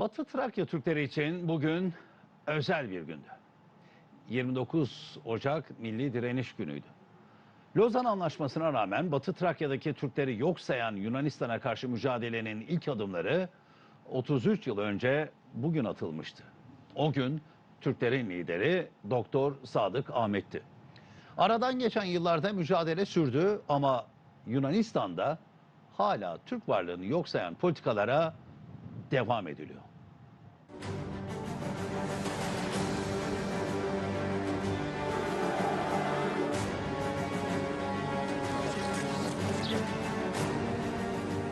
Batı Trakya Türkleri için bugün özel bir gündü. 29 Ocak Milli Direniş Günü'ydü. Lozan Anlaşması'na rağmen Batı Trakya'daki Türkleri yok sayan Yunanistan'a karşı mücadelenin ilk adımları 33 yıl önce bugün atılmıştı. O gün Türklerin lideri Doktor Sadık Ahmet'ti. Aradan geçen yıllarda mücadele sürdü ama Yunanistan'da hala Türk varlığını yok sayan politikalara devam ediliyor.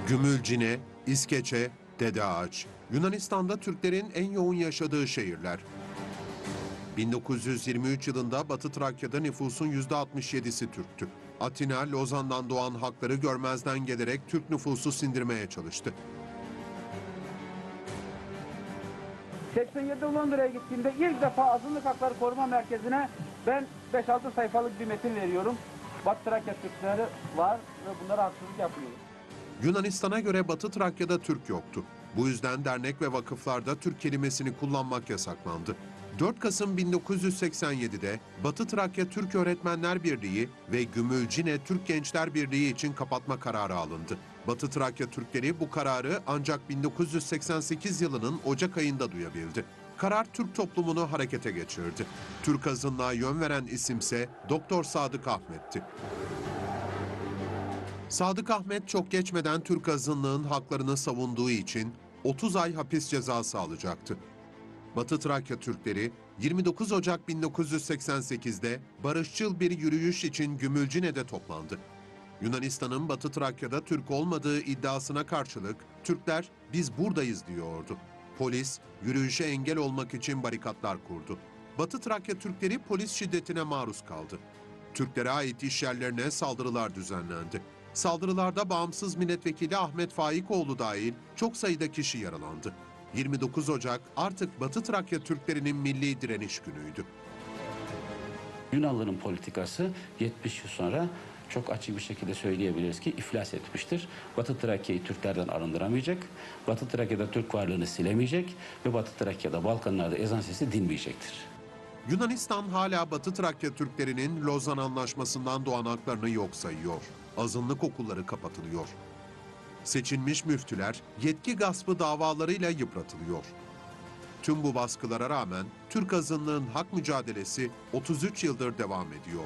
Gümülcine, İskeçe, Dede Ağaç. Yunanistan'da Türklerin en yoğun yaşadığı şehirler. 1923 yılında Batı Trakya'da nüfusun %67'si Türktü. Atina, Lozan'dan doğan hakları görmezden gelerek Türk nüfusu sindirmeye çalıştı. 87 Londra'ya gittiğimde ilk defa Azınlık Hakları Koruma Merkezi'ne ben 5-6 sayfalık bir metin veriyorum. Batı Trakya Türkleri var ve bunlara haksızlık yapılıyor. Yunanistan'a göre Batı Trakya'da Türk yoktu. Bu yüzden dernek ve vakıflarda Türk kelimesini kullanmak yasaklandı. 4 Kasım 1987'de Batı Trakya Türk Öğretmenler Birliği ve Gümülcine Türk Gençler Birliği için kapatma kararı alındı. Batı Trakya Türkleri bu kararı ancak 1988 yılının Ocak ayında duyabildi. Karar Türk toplumunu harekete geçirdi. Türk azınlığa yön veren isimse Doktor Sadık Ahmet'ti. Sadık Ahmet çok geçmeden Türk azınlığın haklarını savunduğu için 30 ay hapis cezası alacaktı. Batı Trakya Türkleri 29 Ocak 1988'de barışçıl bir yürüyüş için Gümülcine'de toplandı. Yunanistan'ın Batı Trakya'da Türk olmadığı iddiasına karşılık Türkler biz buradayız diyordu. Polis yürüyüşe engel olmak için barikatlar kurdu. Batı Trakya Türkleri polis şiddetine maruz kaldı. Türklere ait iş yerlerine saldırılar düzenlendi. Saldırılarda bağımsız milletvekili Ahmet Faikoğlu dahil çok sayıda kişi yaralandı. 29 Ocak artık Batı Trakya Türklerinin milli direniş günüydü. Yunanlıların politikası 70 yıl sonra çok açık bir şekilde söyleyebiliriz ki iflas etmiştir. Batı Trakya'yı Türklerden arındıramayacak, Batı Trakya'da Türk varlığını silemeyecek ve Batı Trakya'da Balkanlarda ezan sesi dinmeyecektir. Yunanistan hala Batı Trakya Türklerinin Lozan Anlaşması'ndan doğan haklarını yok sayıyor. Azınlık okulları kapatılıyor. Seçilmiş müftüler yetki gaspı davalarıyla yıpratılıyor. Tüm bu baskılara rağmen Türk azınlığın hak mücadelesi 33 yıldır devam ediyor.